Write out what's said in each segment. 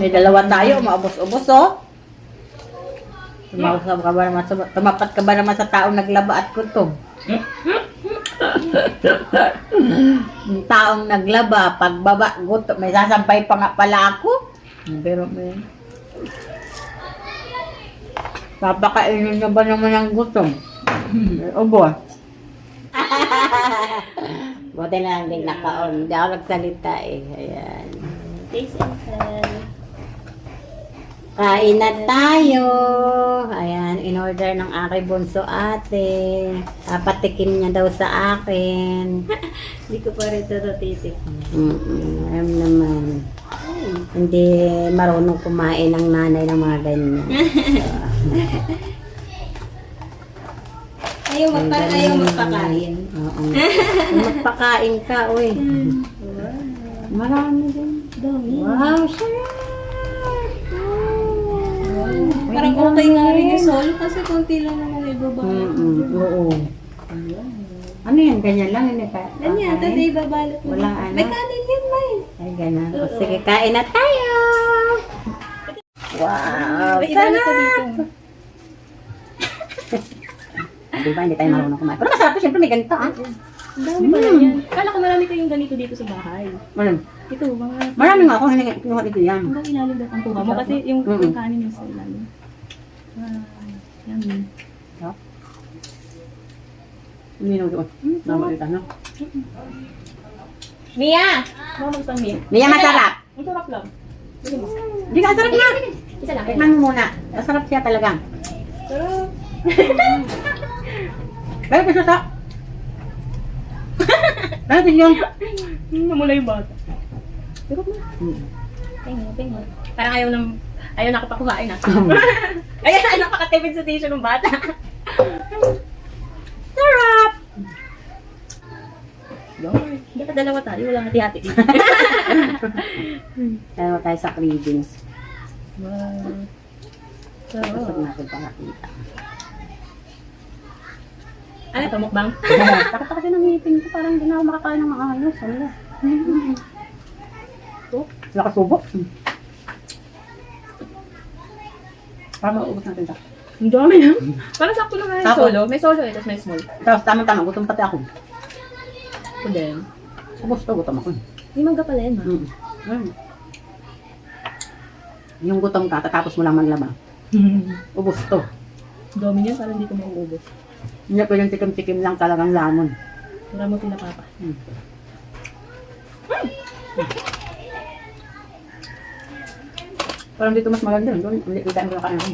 May dalawa tayo, maubos-ubos oh. Tumakas ka ba naman sa, tumapat ka ba naman sa taong naglaba at kutob? Yung taong naglaba, pagbaba, gutom, may sasampay pa nga pala ako. Pero may... Papakainin na ba naman ang gutom? May Ubo. Buti na lang din naka-on. Hindi ako nagsalita eh. Ayan. Taste and tell. Kain na tayo. Ayan, in order ng aking bunso ate. Papatikim niya daw sa akin. Hindi ko pa rin ito titik. Mm-mm, alam naman. Hindi marunong kumain ng nanay ng mga ganyan. Ayaw, mag parang ayaw magpakain. Oo. Magpakain ka, uy. Marami din. Dami. Wow, sarap! Parang okay nga rin yung solo kasi konti lang naman ibaba. Mm-mm, oo. Ano yan? Ganyan lang? Yun, ka? Ganyan, Okay. tapos ibabalot mo. Walang ano? May kanin yan, May. Ay, ganun. O, sige, kain na tayo! Wow! May ibalot ko dito. Di ba, hindi tayo marunong kumain. Pero masarap to, syempre may ganito, ah. Dami pala yan. Kala ko marami kayong ganito dito sa bahay. Maram. Ito, mga... Marami nga ako, hindi kinuha dito yan. Hanggang ilalim daw ang kuha mo kasi yung, Mm-mm. yung kanin mo sa ilalim. Wow. Yummy. Hindi na doon. Namalita, no? Mia! Mama, gusto ang Mia. Niya masarap. Ang sarap lang. Sige mo. Hindi ka, sarap na. Isa lang. Tikman mo muna. Masarap siya talaga. Sarap. Pero gusto sa... Pero gusto yung... Namula yung bata. Na. Hmm. Pengo, pengo. Parang ayaw ng... Ayaw na ako pa kumain ah. Ayan, napakatipid sa tissue ng bata. Sarap! Yun. Dapat dalawa tayo, walang hati-hati. Dalawa tayo sa cravings. wow. Gusto Sarap. natin pakakita. Ano ito, mukbang? Takot kasi ng ngipin ko. Parang hindi na ako makakain ng maayos. Ano na? Ito? Nakasubo. Para maubos natin ito. Ang dami yan. Parang sakto lang Sakto. solo. May solo eh, tapos may small. Tapos tamang-tama, gutom pati ako. Ako din. Ubus to, gutom ako. May mangga pala yan, ha? Mm. Mm. Yung gutom ka, tatapos mo lang maglaba. Ubus to. Dami niyan, parang hindi ko mauubos. Hindi pa yung tikim-tikim lang talagang lamon. Wala mo tila papa. Mm. Parang dito mas maganda. Doon, hindi kita mo yung kain ko.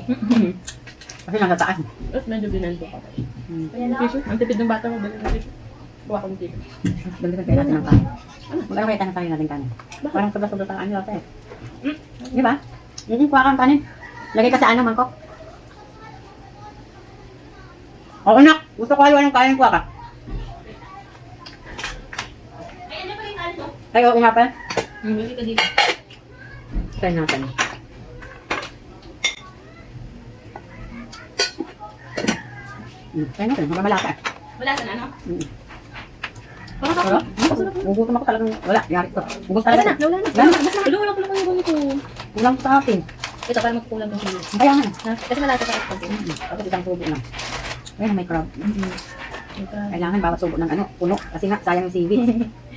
Kasi nasa taas. At medyo binanto pa. Mm. Kaya na tissue. Ang tipid ng bata mo, balik na tissue. Kuha ko ng tissue. Dalitan kayo natin ng kain. Magkano kayo tayo natin kanin? Parang sobra-sobra tayo ano yata eh. Di ba? Hindi, kuha kang kanin. Lagay ka sa ano, mangkok. Oo, nak. Gusto ko haluan ng kanin, kuha ka. Ay, ano ba yung ano? Ay, oo nga pala. Hmm, ka dito. Try natin. Mm, Try natin, habang malasa. Wala sa ano? Mm. Pero, ako. gugutom ako talagang, wala, yari ko. Wala talaga. na, wala na. Wala na. Wala, wala, wala, wala, wala. Kulang sa akin. Ito, parang magkukulang ng sili. Kaya nga. Kasi malasa pa ito. Tapos isang subo lang. Ayun, may crab. Ito. Kailangan bawat subo ng ano, puno. Kasi nga, sayang yung CV.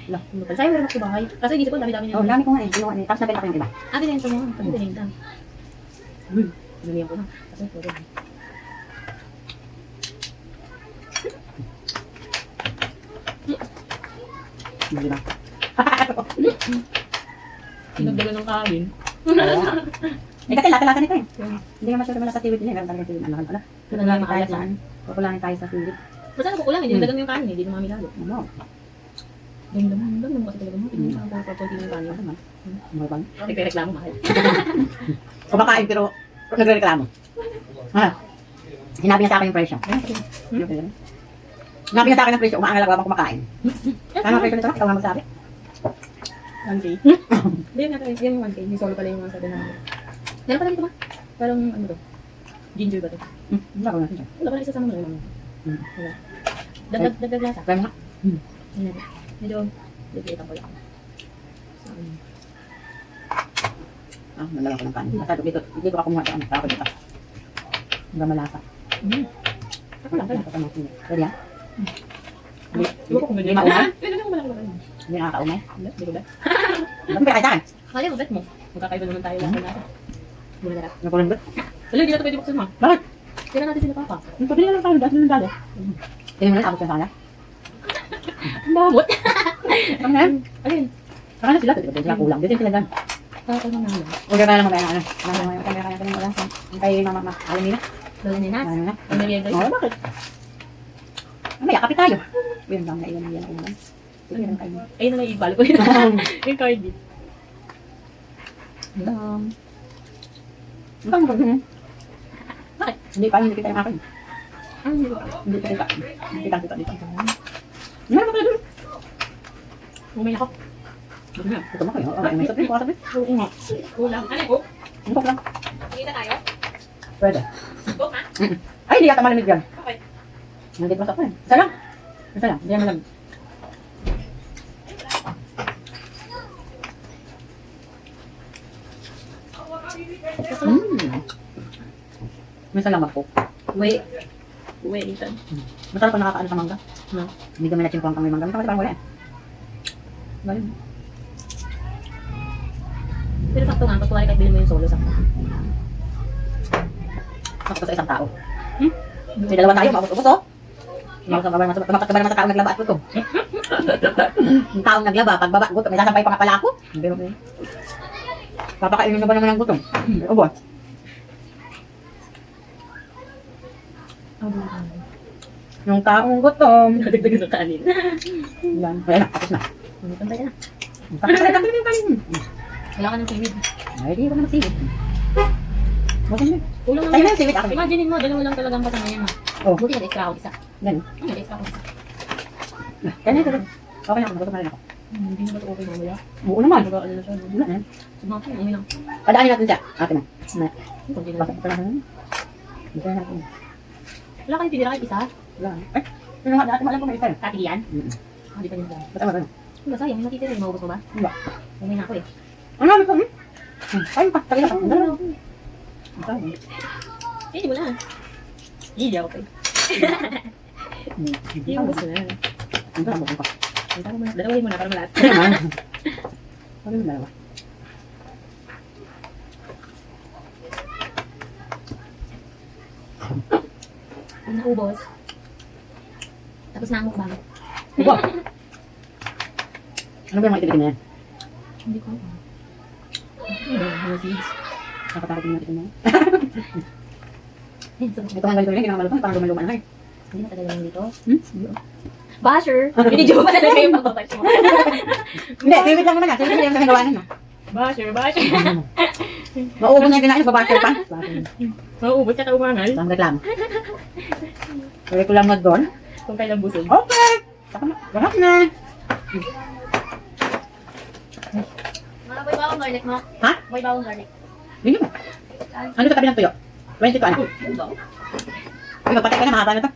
Wala. Sayang wala sa bahay. Kasi isip ko, dami-dami Oh, niya. dami ko nga eh. Kinuha niya. Tapos nabenta ko yung iba. Ah, binenta mo. Kasi binenta. Hmm. Binenta ko na. Kasi pwede. Di ba? Pinagdagan ng kain. Eh kasi lasa-lasa nito eh. Hindi naman siya malasa siwit niya. Meron talaga siwit. Ano pala? Kukulangin tayo sa ano? Kukulangin tayo sa siwit. Basta na kukulang, hindi Hmm. mo yung kanin, hindi dumami lalo. Ano? Dami naman, dami naman kasi talaga mo. Tingnan mo sa pagpunti ng kanin. Ano? Ano bang? Nagre-reklamo mahal. Kumakain pero nagre-reklamo. Ha? Sinabi niya sa akin yung presyo. Sinabi niya sa akin yung presyo. Umaangal ako habang kumakain. Ano ang presyo nito? Ikaw nga magsabi. 1K. Hindi natin, yun yung 1K. Yung solo pala yung mga sabi namin. Meron pala dito ba? Parang ano to? Ginger ba to? Hmm, Wala ko siya. Wala pala isa sa mga naman. Hmm. Wala. Dagdag, dagdag lasa. Kaya nga. To? Medyo, lipitan ko lang. So, Ah, nalaga ko ng kanin. Basta dito, dito ako kumuha sa ano. Para ko dito. Hanggang malasa. Mm. Ako lang. Malasa pa natin. Pwede yan? Hindi, ko hindi maumay? Pwede ba yun? Hindi nakakaumay. Hindi, hindi ko ba? Bakit kaya sa akin? Mo, bet mo. Magkakaiba naman tayo lang natin. Muna na lang. Ano ko lang ba? Wala, hindi na ito pwede buksan mo. Bakit? Tira natin sila papa. Ang pabili lang tayo. Dahil ng dali. Tingnan mo lang, abot ka sana. Ang babot. Ano na yan? Alin? Saka na sila. Dito sila kulang. Dito sila dyan. Kaya ko naman. Huwag ka na lang mamaya na ano. Ano mo yung kamera natin yung ulan. Ang kay mama ma. Alam niyo na. Lola ni Nas. Ano na. Ang merienda Oo, bakit? Mamaya, kapit tayo. Yun lang, naiwan na yan ang ulan. Ayun na may ibalik ko yun. Yung card din. Um, Ang tama ba yun? Bakit? Hindi pa, hindi kita yung akin. Ano hindi ko? Hindi kita kita. Hindi kita kita dito. Meron kayo dun? Umay ako. Ito mo kayo. Okay, may sabi ko sabi. Oo nga. Ulang. Ano ko? Ang tok lang. Kita tayo? Pwede. Go ha? Ay, hindi yata malamig yan. Okay. Nandito pa sa akin. Isa lang. Isa lang. Hindi yan malamig. Mm. Minsan lang magpo. Wait. Wait, Ethan. Masarap pa nakakaano sa mangga. No. Hindi kami na-chimpuan kami mangga. Minsan kasi parang wala eh. Galing. Pero sakto nga, pag kahit bilhin mo yung solo sakto. Sakto sa isang tao. Hmm? May dalawa tayo, maubos-ubos oh. Ba naman sa taong naglaba at gutom? Yung taong naglaba, pagbaba, gutom, may sasampay pa nga pala ako. Papakainin na ba naman ng gutom? Ubos. Yung taong gutom. Nadagdagan ng kanin. Yan. Wala na, tapos na. Pantay ka na. Tapos na, tapos na, tapos na. Wala ka ng seaweed. Ay, di na magsilip. Bakit na? Kulang Tayo na yung silip ako. Imagine mo, dalawa lang talagang yan ha. Oh. Buti nag-extra ako isa. Ganun. Ano nag-extra ako isa? Kaya na ito. Okay na ako, gutom na rin ako. Hmm, Hindi na ba ito okay mamaya? Oo naman. Ano na siya? Wala na. Sumakit, umi lang. Padaanin natin siya. Ate na. Na. Kunti na. Bakit ito lang? Ito na natin. Wala kayong tinira kahit isa? Wala. Yun nga, dati maalam ko may isa. eh. Kati yan? Mm-mm. Ah, pa nila. Ba't ako ba? Wala sayang, yung natitira, maubos mo ba? Wala. Umay na ako eh. Ano namin ko? hmm? Hmm, Ayun pa, tagay na pa. Ang dalawa. Ang dalawa. Eh, di mo na. Hindi ako pa eh. Hindi mo gusto na. Ang dalawa mo pa. Punta mo na. Dalawahin mo na para malat. Kaya naman. Ano yung dalawa? Naubos. Tapos na ang mukbang. Ubo. Ano ba yung mga itibitin na yan? Hindi ko alam. Ano. Nakatakot yung itibitin na yan. Ito nga ganito yun, hindi naman malupang. Parang lumaluma na eh. Hindi na tagal lang dito. Hmm? Basher! Binidyo mo pa talaga yung pagbabash mo. Hindi, tiwit lang naman ah. Tiwit lang yung nagawa nun ah. Basher, basher. Mauubos na kinain, babasher pa. Mauubos ka umangal. Ang reklamo. Pwede ko lang mag-doon. Kung kailan busog. Okay! Saka na. Mga boy bawang garlic mo. Ha? Boy bawang garlic. Mo. Ano sa tabi ng tuyo? 20 to ano? Uy, magpatay ka na, mahaba na to.